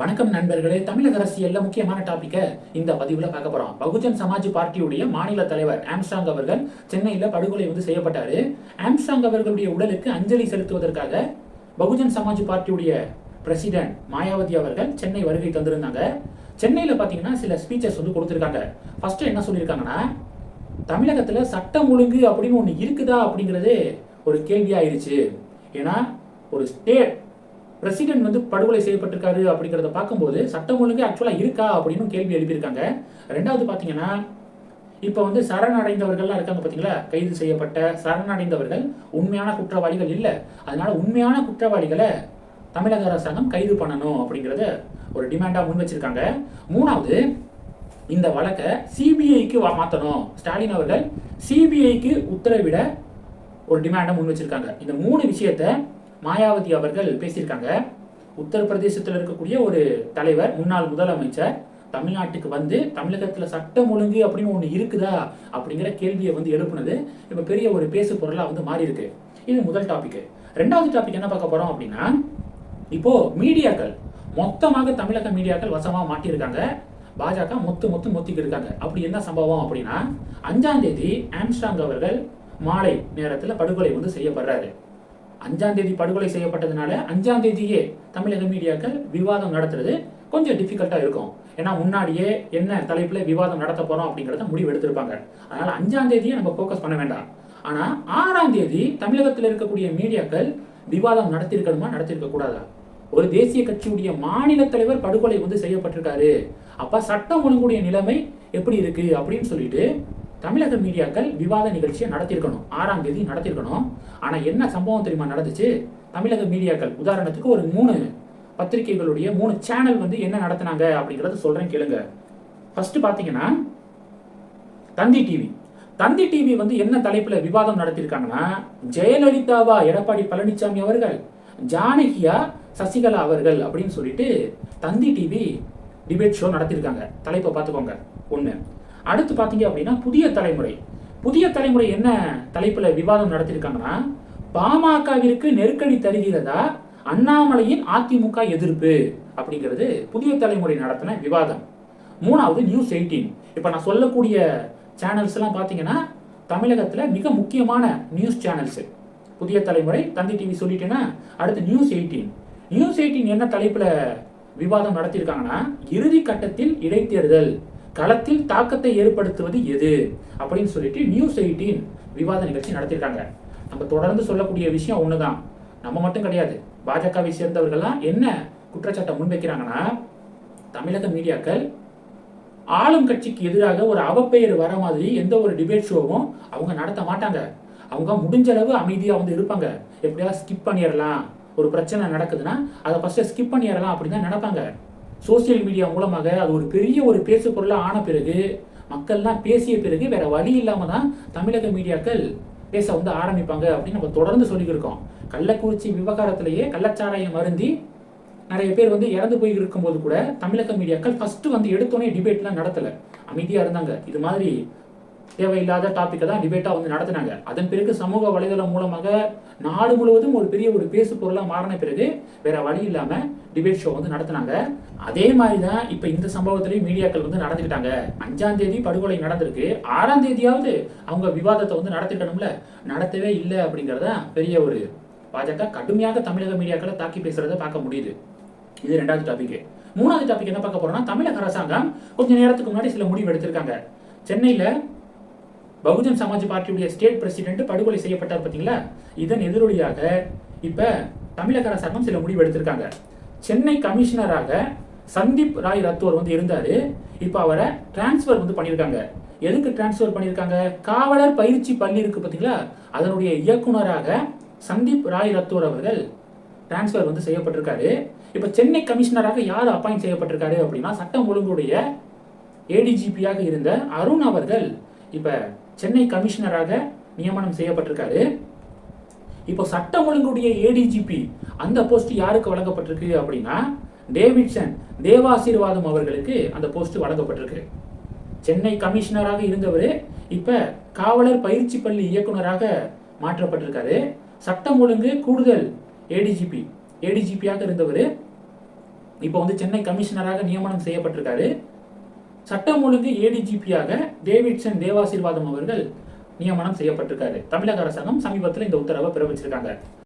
வணக்கம் நண்பர்களே. தமிழக அரசியல்ல முக்கியமான டாபிக்கை இந்த பதிவுல பார்க்க போறோம். பகுஜன் சமாஜ் பார்ட்டியுடைய மாநில தலைவர் ஆம்ஸ்டாங் அவர்கள் சென்னையில படுகொலை வந்து செய்யப்பட்டாரு. ஆம்சாங் அவர்களுடைய உடலுக்கு அஞ்சலி செலுத்துவதற்காக பகுஜன் சமாஜ் பார்ட்டியுடைய பிரசிடென்ட் மாயாவதி அவர்கள் சென்னை வருகை தந்திருந்தாங்க. சென்னையில பாத்தீங்கன்னா சில ஸ்பீச்சஸ் வந்து கொடுத்திருக்காங்க. ஃபர்ஸ்ட் என்ன சொல்லியிருக்காங்கன்னா தமிழகத்துல சட்டம் ஒழுங்கு அப்படின்னு ஒண்ணு இருக்குதா? அப்படிங்கிறது ஒரு கேள்வி ஆயிருச்சு ஏன்னா ஒரு ஸ்டேட் பிரசிடென்ட் வந்து படுகொலை செய்யப்பட்டிருக்காரு அப்படிங்கிறத பார்க்கும்போது சட்டம் ஒழுங்கு ஆக்சுவலாக இருக்கா அப்படின்னு கேள்வி எழுப்பியிருக்காங்க. ரெண்டாவது பார்த்தீங்கன்னா இப்போ வந்து சரணடைந்தவர்கள்லாம் இருக்காங்க பார்த்தீங்களா? கைது செய்யப்பட்ட சரணடைந்தவர்கள் உண்மையான குற்றவாளிகள் இல்லை. அதனால உண்மையான குற்றவாளிகளை தமிழக அரசாங்கம் கைது பண்ணணும் அப்படிங்கிறத ஒரு டிமாண்டாக முன் வச்சிருக்காங்க. மூணாவது இந்த வழக்கை சிபிஐக்கு மாற்றணும் ஸ்டாலின் அவர்கள் சிபிஐக்கு உத்தரவிட ஒரு டிமாண்டை முன் வச்சிருக்காங்க. இந்த மூணு விஷயத்த மாயாவதி அவர்கள் பேசியிருக்காங்க. உத்தரப்பிரதேசத்தில் இருக்கக்கூடிய ஒரு தலைவர் முன்னாள் முதலமைச்சர் தமிழ்நாட்டுக்கு வந்து தமிழகத்தில் சட்டம் ஒழுங்கு அப்படின்னு ஒன்று இருக்குதா அப்படிங்கிற கேள்வியை வந்து எழுப்புனது. இப்போ பெரிய ஒரு பேசு பொருளாக வந்து மாறி இருக்கு இது முதல் டாபிக் ரெண்டாவது டாபிக் என்ன பார்க்க போறோம் அப்படின்னா இப்போ மீடியாக்கள் மொத்தமாக தமிழக மீடியாக்கள் வசமாக மாட்டியிருக்காங்க. பாஜக மொத்து மொத்து மொத்திக்கு இருக்காங்க. அப்படி என்ன சம்பவம் அப்படின்னா அஞ்சாம் தேதி ஆம்ஸ்டாங் அவர்கள் மாலை நேரத்தில் படுகொலை வந்து செய்யப்படுறாரு. அஞ்சாம் தேதி படுகொலை செய்யப்பட்டதுனால அஞ்சாம் தேதியே தமிழக மீடியாக்கள் விவாதம் நடத்துறது கொஞ்சம் டிஃபிகல்ட்டாக இருக்கும். ஏன்னா முன்னாடியே என்ன தலைப்பில் விவாதம் நடத்த போகிறோம் அப்படிங்கிறத முடிவு எடுத்திருப்பாங்க அதனால் அஞ்சாம் தேதியை நம்ம ஃபோக்கஸ் பண்ண வேண்டாம். ஆனால் ஆறாம் தேதி தமிழகத்தில் இருக்கக்கூடிய மீடியாக்கள் விவாதம் நடத்தியிருக்கணுமா நடத்தியிருக்க கூடாதா? ஒரு தேசிய கட்சியுடைய மாநில தலைவர் படுகொலை வந்து செய்யப்பட்டிருக்காரு. அப்ப சட்டம் ஒழுங்குடைய நிலைமை எப்படி இருக்கு அப்படின்னு சொல்லிட்டு தமிழக மீடியாக்கள் விவாத நிகழ்ச்சியை நடத்தியிருக்கணும். ஆறாம் தேதி நடத்தியிருக்கணும். ஆனால் என்ன சம்பவம் தெரியுமா நடந்துச்சு? தமிழக மீடியாக்கள் உதாரணத்துக்கு ஒரு மூணு பத்திரிகைகளுடைய மூணு சேனல் வந்து என்ன நடத்தினாங்க அப்படிங்கறத சொல்றேன் கேளுங்க. ஃபர்ஸ்ட் பாத்தீங்கன்னா தந்தி டிவி தந்தி டிவி வந்து என்ன தலைப்புல விவாதம் நடத்தியிருக்காங்கன்னா ஜெயலலிதாவா எடப்பாடி பழனிசாமி அவர்கள் ஜானகியா சசிகலா அவர்கள் அப்படின்னு சொல்லிட்டு தந்தி டிவி டிபேட் ஷோ நடத்தியிருக்காங்க. தலைப்பை பார்த்துக்கோங்க. ஒன்று அடுத்து பார்த்தீங்க அப்படின்னா புதிய தலைமுறை. புதிய தலைமுறை என்ன தலைப்பில் விவாதம் நடத்தியிருக்காங்கன்னா பாமகவிற்கு நெருக்கடி தருகிறதா அண்ணாமலையின் அதிமுக எதிர்ப்பு அப்படிங்கிறது புதிய தலைமுறை நடத்தின விவாதம். மூணாவது நியூஸ் எயிட்டீன். இப்போ நான் சொல்லக்கூடிய சேனல்ஸ் எல்லாம் பார்த்தீங்கன்னா தமிழகத்தில் மிக முக்கியமான நியூஸ் சேனல்ஸ் புதிய தலைமுறை தந்தி டிவி சொல்லிட்டேன்னா அடுத்து நியூஸ் எயிட்டீன். நியூஸ் எயிட்டீன் என்ன தலைப்பில் விவாதம் நடத்தியிருக்காங்கன்னா இறுதி கட்டத்தில் இடைத்தேர்தல். களத்தில் தாக்கத்தை ஏற்படுத்துவது எது? அப்படின்னு சொல்லிட்டு நியூஸ் எயிட்டீன் விவாத நிகழ்ச்சி நடத்தியிருக்காங்க. நம்ம தொடர்ந்து சொல்லக்கூடிய விஷயம் ஒண்ணுதான். நம்ம மட்டும் கிடையாது. பாஜகவை சேர்ந்தவர்கள்லாம் என்ன குற்றச்சாட்டை முன்வைக்கிறாங்கன்னா தமிழக மீடியாக்கள் ஆளும் கட்சிக்கு எதிராக ஒரு அவப்பெயர் வர மாதிரி எந்த ஒரு டிபேட் ஷோவும் அவங்க நடத்த மாட்டாங்க. அவங்க முடிஞ்ச அளவு அமைதியா வந்து இருப்பாங்க. எப்படியாவது ஸ்கிப் பண்ணிடலாம். ஒரு பிரச்சனை நடக்குதுன்னா அதை ஃபர்ஸ்ட் ஸ்கிப் பண்ணிடலாம் அப்படின்னு தான் நினைப்பாங்க. சோசியல் மீடியா மூலமாக அது ஒரு பெரிய ஒரு பேசு பொருளாக ஆன பிறகு மக்கள்லாம் பேசிய பிறகு வேற வழி இல்லாமல் தான் தமிழக மீடியாக்கள் பேச வந்து ஆரம்பிப்பாங்க அப்படின்னு நம்ம தொடர்ந்து சொல்லியிருக்கோம் கள்ளக்குறிச்சி விவகாரத்திலேயே கள்ளச்சாராயம் அருந்தி நிறைய பேர் வந்து இறந்து போய் இருக்கும்போது கூட தமிழக மீடியாக்கள் ஃபஸ்ட்டு வந்து எடுத்தோடனே டிபேட்லாம் நடத்தலை. அமைதியாக இருந்தாங்க. இது மாதிரி தேவையில்லாத டாப்பிக்கை தான் டிபேட்டாக வந்து நடத்தினாங்க. அதன் பிறகு சமூக வலைதளம் மூலமாக நாடு முழுவதும் ஒரு பெரிய ஒரு பேசு பொருளாக மாறின பிறகு வேற வழி இல்லாமல் டிபேட் ஷோ வந்து நடத்தினாங்க. அதே மாதிரி தான் இப்போ இந்த சம்பவத்திலையும் மீடியாக்கள் வந்து நடந்துக்கிட்டாங்க. அஞ்சாம் தேதி படுகொலை நடந்திருக்கு. ஆறாம் தேதியாவது அவங்க விவாதத்தை வந்து நடத்திக்கணும்ல நடத்தவே இல்லை அப்படிங்கிறத பெரிய ஒரு பாஜக கடுமையாக தமிழக மீடியாக்களை தாக்கி பேசுறதை பார்க்க முடியுது. இது ரெண்டாவது டாபிக் மூணாவது டாபிக் என்ன பார்க்க போறோம்னா தமிழக அரசாங்கம் கொஞ்ச நேரத்துக்கு முன்னாடி சில முடிவு எடுத்திருக்காங்க. சென்னையில் பகுஜன் சமாஜ் பார்ட்டியுடைய ஸ்டேட் பிரசிடென்ட் படுகொலை செய்யப்பட்டார் பார்த்தீங்களா இதன் எதிரொலியாக இப்போ தமிழக அரசாங்கம் சில முடிவு எடுத்திருக்காங்க. சென்னை கமிஷனராக சந்தீப் ராய் ரத்தோர் வந்து இருந்தார். இப்போ அவரை டிரான்ஸ்ஃபர் வந்து பண்ணியிருக்காங்க. எதுக்கு டிரான்ஸ்ஃபர் பண்ணியிருக்காங்க? காவலர் பயிற்சி பள்ளி இருக்குது பார்த்தீங்களா அதனுடைய இயக்குனராக சந்தீப் ராய் ரத்தோர் அவர்கள் டிரான்ஸ்ஃபர் வந்து செய்யப்பட்டிருக்காரு. இப்போ சென்னை கமிஷனராக யார் அப்பாயிண்ட் செய்யப்பட்டிருக்காரு அப்படின்னா சட்டம் ஒழுங்குடைய ஏடிஜிபியாக இருந்த அருண் அவர்கள் இப்போ சென்னை கமிஷனராக நியமனம் செய்யப்பட்டிருக்காரு. இப்போ சட்டம் ஒழுங்குடைய ஏடிஜிபி அந்த போஸ்ட் யாருக்கு வழங்கப்பட்டிருக்கு அப்படின்னா டேவிட்சன் தேவாசீர்வாதம் அவர்களுக்கு அந்த போஸ்ட் வழங்கப்பட்டிருக்கு. சென்னை கமிஷனராக இருந்தவர் இப்போ காவலர் பயிற்சி பள்ளி இயக்குனராக மாற்றப்பட்டிருக்காரு. சட்டம் ஒழுங்கு கூடுதல் ஏடிஜிபி ஏடிஜிபியாக இருந்தவர் இப்போ வந்து சென்னை கமிஷனராக நியமனம் செய்யப்பட்டிருக்காரு. சட்டம் ஒழுங்கு ஏடிஜிபியாக டேவிட்சன் தேவாசீர்வாதம் அவர்கள் நியமனம் செய்யப்பட்டிருக்காரு. தமிழக அரசாங்கம் சமீபத்தில் இந்த உத்தரவை பிறப்பிச்சிருக்காங்க.